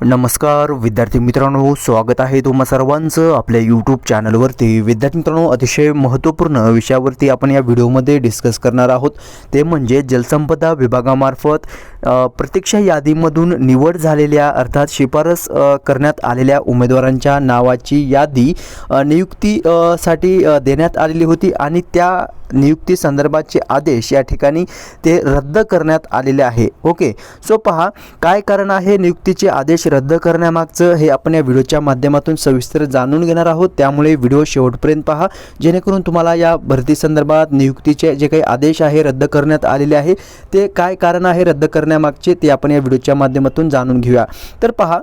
नमस्कार विद्यार्थी मित्रांनो स्वागत आहे तुम्हा सर्वांचं आपल्या यूट्यूब चॅनलवरती विद्यार्थी मित्रांनो अतिशय महत्त्वपूर्ण विषयावरती आपण या व्हिडिओमध्ये डिस्कस करणार आहोत. ते म्हणजे जलसंपदा विभागामार्फत प्रतीक्षा यादीमधून निवड झालेल्या अर्थात शिफारस करण्यात आलेल्या उमेदवारांच्या नावाची यादी नियुक्तीसाठी नियुक्ती साठी देण्यात आलेली होती आणि त्या नियुक्ती संदर्भाचे आदेश या ठिकाणी ते रद्द करण्यात आलेले आहे. ओके. सो पहा काय कारण आहे नियुक्तीचे आदेश रद्द करण्यामागचं हे आपण या व्हिडिओच्या माध्यमातून सविस्तर जाणून घेणार आहोत. त्यामुळे व्हिडिओ शेवटपर्यंत पहा. जेणेकरून तुम्हाला या भरती संदर्भात नियुक्तीचे जे काही आदेश आहे रद्द करण्यात आलेले आहे ते काय कारण आहे रद्द करण्यामागचे ते आपण या व्हिडिओच्या माध्यमातून जाणून घेऊया. तर पहा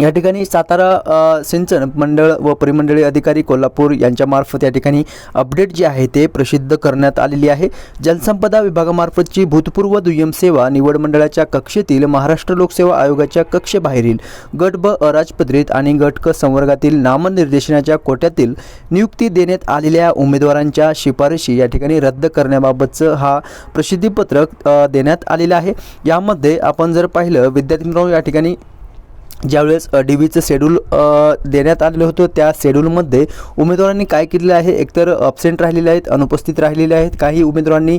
या ठिकाणी सातारा सिंचन मंडळ व परिमंडळी अधिकारी कोल्हापूर यांच्यामार्फत या ठिकाणी अपडेट जे आहे ते प्रसिद्ध करण्यात आलेली आहे. जलसंपदा विभागामार्फतची भूतपूर्व दुय्यम सेवा निवड मंडळाच्या कक्षेतील महाराष्ट्र लोकसेवा आयोगाच्या कक्षेबाहेरील गट ब अराजपत्रित आणि गट क संवर्गातील नामनिर्देशनाच्या कोट्यातील नियुक्ती देण्यात आलेल्या उमेदवारांच्या शिफारशी या ठिकाणी रद्द करण्याबाबतचं हा प्रसिद्धीपत्रक देण्यात आलेलं आहे. यामध्ये आपण जर पाहिलं विद्यार्थी मित्रांनो या ठिकाणी ज्यावेळेस डी व्हीचं शेड्यूल देण्यात आलेलं होतं त्या शेड्यूलमध्ये उमेदवारांनी काय केलेलं आहे? एकतर अपसेंट राहिलेले आहेत अनुपस्थित राहिलेले आहेत काही उमेदवारांनी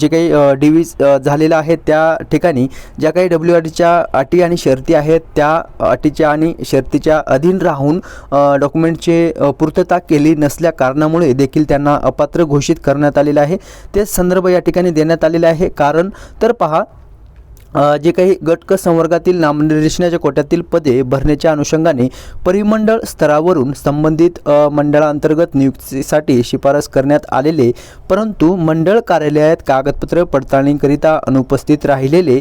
जे काही डी व्ही झालेलं आहे त्या ठिकाणी ज्या काही डब्ल्यू आर डीच्या अटी आणि शर्ती आहेत त्या अटीच्या आणि शर्तीच्या अधीन राहून डॉक्युमेंटचे पूर्तता केली नसल्या कारणामुळे देखील त्यांना अपात्र घोषित करण्यात आलेलं आहे. ते संदर्भ या ठिकाणी देण्यात आलेले आहे. कारण तर पहा जे काही गटक संवर्गातील नामनिर्देशनाच्या कोट्यातील पदे भरण्याच्या अनुषंगाने परिमंडळ स्तरावरून संबंधित मंडळांतर्गत नियुक्तीसाठी शिफारस करण्यात आलेले परंतु मंडळ कार्यालयात कागदपत्र पडताळणीकरिता अनुपस्थित राहिलेले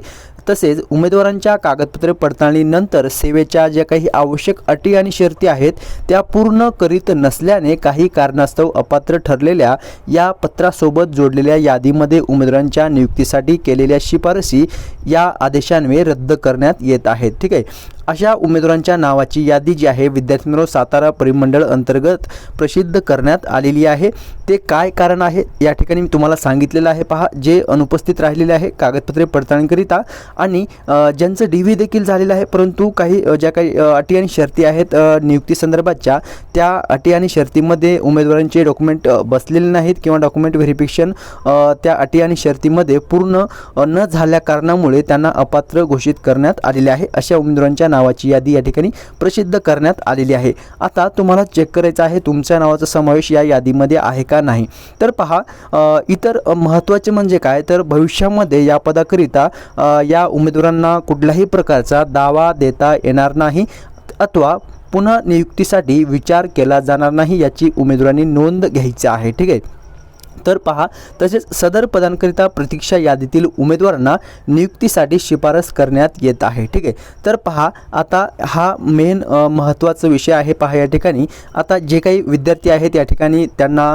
तसेच उमेदवारांच्या कागदपत्रे पडताळणीनंतर सेवेच्या ज्या काही आवश्यक अटी आणि शर्ती आहेत त्या पूर्ण करीत नसल्याने काही कारणास्तव अपात्र ठरलेल्या या पत्रासोबत जोडलेल्या यादीमध्ये उमेदवारांच्या नियुक्तीसाठी केलेल्या शिफारसी या आदेशान्वये रद्द करण्यात येत आहेत. ठीक आहे? अशा उमेदवारांच्या नावाची यादी जी आहे विद्यार्थ्यांनो सातारा परिमंडळ अंतर्गत प्रसिद्ध करण्यात आलेली आहे. ते काय कारण आहे? या ठिकाणी मी तुम्हाला सांगितलेलं आहे. पहा जे अनुपस्थित राहिलेले आहे कागदपत्रे पडताळणीकरिता आणि ज्यांचं डी व्ही देखील झालेलं आहे परंतु काही ज्या काही अटी आणि शर्ती आहेत नियुक्ती संदर्भातच्या त्या अटी आणि शर्तीमध्ये उमेदवारांचे डॉक्युमेंट बसलेले नाहीत किंवा डॉक्युमेंट व्हेरिफिकेशन त्या अटी आणि शर्तीमध्ये पूर्ण न झाल्या कारणामुळे त्यांना अपात्र घोषित करण्यात आलेले आहे. अशा उमेदवारांच्या नावाची यादी या ठिकाणी प्रसिद्ध करण्यात आलेली आहे. आता तुम्हाला चेक करायचं आहे तुमच्या नावाचा समावेश या यादीमध्ये आहे का नाही? तर पहा इतर महत्त्वाचे म्हणजे काय? तर भविष्यामध्ये या पदाकरिता या उमेदवारांना कुठल्याही प्रकारचा दावा देता येणार नाही अथवा पुन्हा नियुक्तीसाठी विचार केला जाणार नाही याची उमेदवारांनी नोंद घ्यायची आहे. ठीक आहे? तर पहा तसेच सदर पदांकरिता प्रतीक्षा यादीतील उमेदवारांना नियुक्तीसाठी शिफारस करण्यात येत आहे. ठीक आहे? तर पहा आता हा मेन महत्त्वाचा विषय आहे पहा या ठिकाणी. आता जे काही विद्यार्थी आहेत या ठिकाणी त्यांना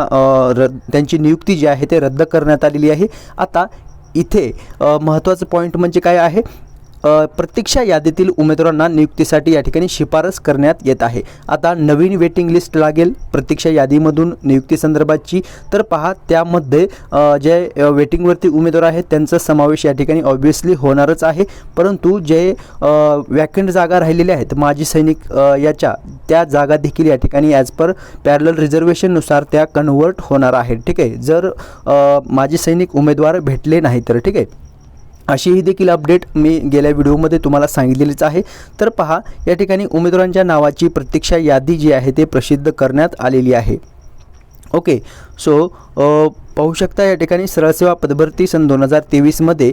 र त्यांची नियुक्ती जी आहे ते रद्द करण्यात आलेली आहे. आता इथे महत्त्वाचं पॉईंट म्हणजे काय आहे? प्रतीक्षा यादीतील उमेदवारांना नियुक्तीसाठी या ठिकाणी शिफारस करण्यात येत आहे. आता नवीन वेटिंग लिस्ट लागेल. प्रतीक्षा यादीमधून नियुक्ती संदर्भातची तर पहा त्यामध्ये जे वेटिंगवरती उमेदवार आहेत त्यांचा समावेश या ठिकाणी ऑब्वियसली होणारच आहे. परंतु जे वॅकंट जागा राहिलेल्या आहेत माजी सैनिक याच्या त्या जागा देखील या ठिकाणी ॲज पर पॅरल रिझर्वेशननुसार त्या कन्व्हर्ट होणार आहेत. ठीक आहे? जर माजी सैनिक उमेदवार भेटले नाही तर ठीक आहे? अशीही देखील अपडेट मी गेल्या व्हिडिओमध्ये तुम्हाला सांगितलेलीच आहे. तर पहा या ठिकाणी उमेदवारांच्या नावाची प्रतीक्षा यादी जी आहे ते प्रसिद्ध करण्यात आलेली आहे. ओके सो पाहू शकता या ठिकाणी सरळसेवा पदभरती सन दोन हजार तेवीसमध्ये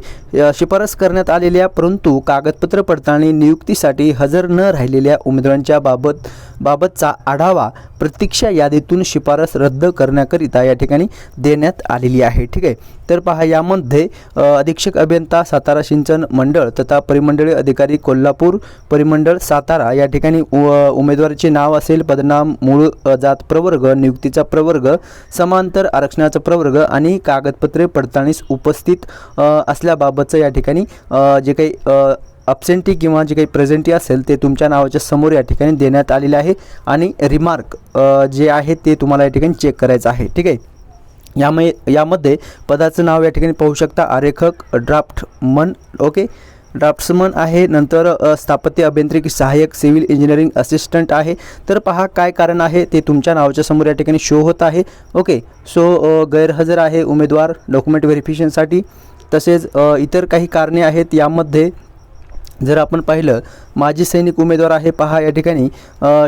शिफारस करण्यात आलेल्या परंतु कागदपत्र पडताळणी नियुक्तीसाठी हजर न राहिलेल्या उमेदवारांच्या बाबत बाबतचा आढावा प्रतीक्षा यादीतून शिफारस रद्द करण्याकरिता या ठिकाणी देण्यात आलेली आहे. ठीक आहे. तर पहा यामध्ये अधीक्षक अभियंता सातारा सिंचन मंडळ तथा परिमंडळीय अधिकारी कोल्हापूर परिमंडळ सातारा या ठिकाणी उ- उमेदवाराचे नाव असेल पदनाम मूळ जात प्रवर्ग नियुक्तीचा प्रवर्ग समांतर आरक्षणाचा प्रवर्ग आणि कागदपत्रे पडताळणीस उपस्थित असल्याबाबतचं या ठिकाणी जे काही अपसेंटी अब्सेंटी किंवा जे काही प्रेझेंटी असेल ते तुमच्या नावाच्या समोर या ठिकाणी देण्यात आलेले आहे. आणि रिमार्क जे आहे ते तुम्हाला या ठिकाणी चेक करायचं आहे. ठीक आहे? यामध्ये यामध्ये पदाचं नाव या ठिकाणी पाहू शकता. आरेखक ड्राफ्ट मन ओके ड्राफ्ट्समन आहे. नंतर स्थापत्य अभियांत्रिकी सहाय्यक सिव्हिल इंजिनिअरिंग असिस्टंट आहे. तर पहा काय कारण आहे ते तुमच्या नावाच्या समोर या ठिकाणी शो होत आहे. ओके सो गैरहजर आहे उमेदवार डॉक्युमेंट व्हेरिफिकेशनसाठी. तसेच इतर काही कारणे आहेत यामध्ये. जर आपण पाहिलं माजी सैनिक उमेदवार आहे. पहा या ठिकाणी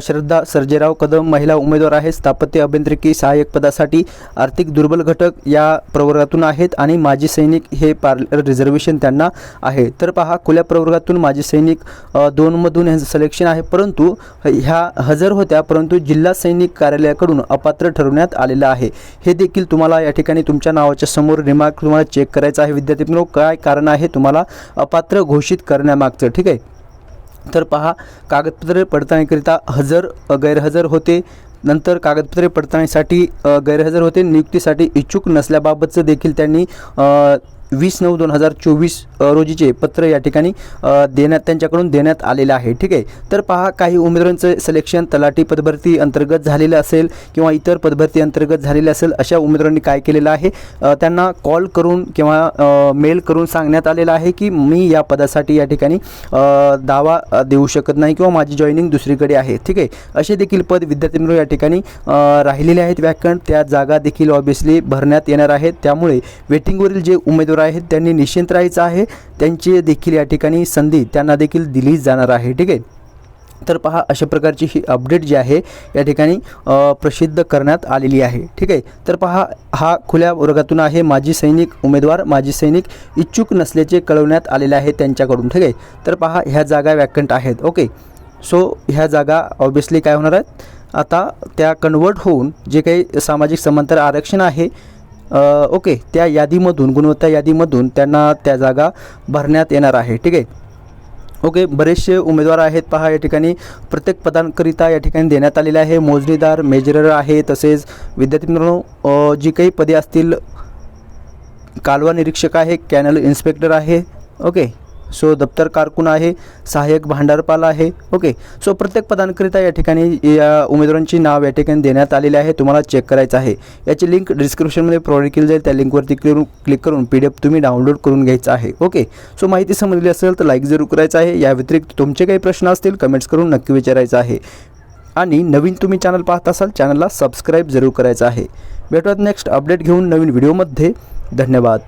श्रद्धा सर्जेराव कदम महिला उमेदवार आहे स्थापत्य अभियांत्रिकी सहाय्यक पदासाठी आर्थिक दुर्बल घटक या प्रवर्गातून आहेत आणि माजी सैनिक हे पार्लर रिझर्वेशन त्यांना आहे. तर पहा खुल्या प्रवर्गातून माजी सैनिक दोनमधून ह्यांचं सिलेक्शन आहे. परंतु ह्या हजर होत्या परंतु जिल्हा सैनिक कार्यालयाकडून अपात्र ठरवण्यात आलेलं आहे. हे देखील तुम्हाला या ठिकाणी तुमच्या नावाच्या समोर रिमार्क तुम्हाला चेक करायचं आहे. विद्यार्थी मित्रांनो काय कारण आहे? तुम्हाला अपात्र घोषित करण्यामागचं ठीक आहे? तर पहा कागदपत्रे पडताळणीकरिता हजर गैरहजर होते. नंतर कागदपत्रे पडताळणीसाठी गैरहजर होते. नियुक्तीसाठी इच्छुक नसल्याबाबतचं देखील त्यांनी वीस नऊ दोन हजार चोवीस रोजीचे पत्र या ठिकाणी देण्यात त्यांच्याकडून देण्यात आलेलं आहे. ठीक आहे? तर पहा काही उमेदवारांचं सिलेक्शन तलाठी पदभरती अंतर्गत झालेलं असेल किंवा इतर पदभरती अंतर्गत झालेलं असेल अशा उमेदवारांनी काय केलेलं आहे? त्यांना कॉल करून किंवा मेल करून सांगण्यात आलेलं आहे की मी या पदासाठी या ठिकाणी दावा देऊ शकत नाही किंवा माझी जॉईनिंग दुसरीकडे आहे. ठीक आहे? असे देखील पद विद्यार्थी मित्र या ठिकाणी राहिलेले आहेत. व्याकरण त्या जागा देखील ऑब्वियसली भरण्यात येणार आहेत त्यामुळे वेटिंगवरील जे उमेदवार आहेत त्यांनी निश्चिंत राहायचं आहे. त्यांची देखील या ठिकाणी संधी त्यांना देखील दिली जाणार आहे ठीक आहे? तर पहा अशा प्रकारची ही अपडेट जी आहे या ठिकाणी प्रसिद्ध करण्यात आलेली आहे ठीक आहे? तर पहा हा खुल्या वर्गातून आहे माजी सैनिक उमेदवार माजी सैनिक इच्छुक नसल्याचे कळवण्यात आलेले आहे त्यांच्याकडून ठीक आहे? तर पहा ह्या जागा वॅकंट आहेत ओके? सो ह्या जागा ऑब्विसली काय होणार आहेत? आता त्या कन्वर्ट होऊन जे काही सामाजिक समांतर आरक्षण आहे ओके त्या यादीमधून गुणवत्ता यादीमधून त्यांना त्या जागा भरण्यात येणार आहे ठीक आहे? ओके बरेचसे उमेदवार आहेत पहा या ठिकाणी प्रत्येक पदांकरिता या ठिकाणी देण्यात आलेले आहे. मोजणीदार मेजरर आहे तसेच विद्यार्थी मित्रांनो जी काही पदे असतील कालवा निरीक्षक आहे कॅनल इन्स्पेक्टर आहे ओके? सो दप्तर कारकून आहे सहाय्यक भांडारपाल आहे. ओके सो प्रत्येक पदांकरिता या ठिकाणी या उमेदवारांची नाव या ठिकाणी देण्यात आलेले आहे. तुम्हाला चेक करायचं आहे. याची लिंक डिस्क्रिप्शनमध्ये प्रोव्हाइड केली जाईल. त्या लिंकवरती क्लिक क्लिक करून पी डी एफ तुम्ही डाउनलोड करून घ्यायचं आहे. ओके सो माहिती समजली असेल तर लाईक जरूर करायचं आहे. या व्यतिरिक्त तुमचे काही प्रश्न असतील कमेंट्स करून नक्की विचारायचं आहे. आणि नवीन तुम्ही चॅनल पाहत असाल चॅनलला सबस्क्राईब जरूर करायचं आहे. भेटूयात नेक्स्ट अपडेट घेऊन नवीन व्हिडिओमध्ये धन्यवाद.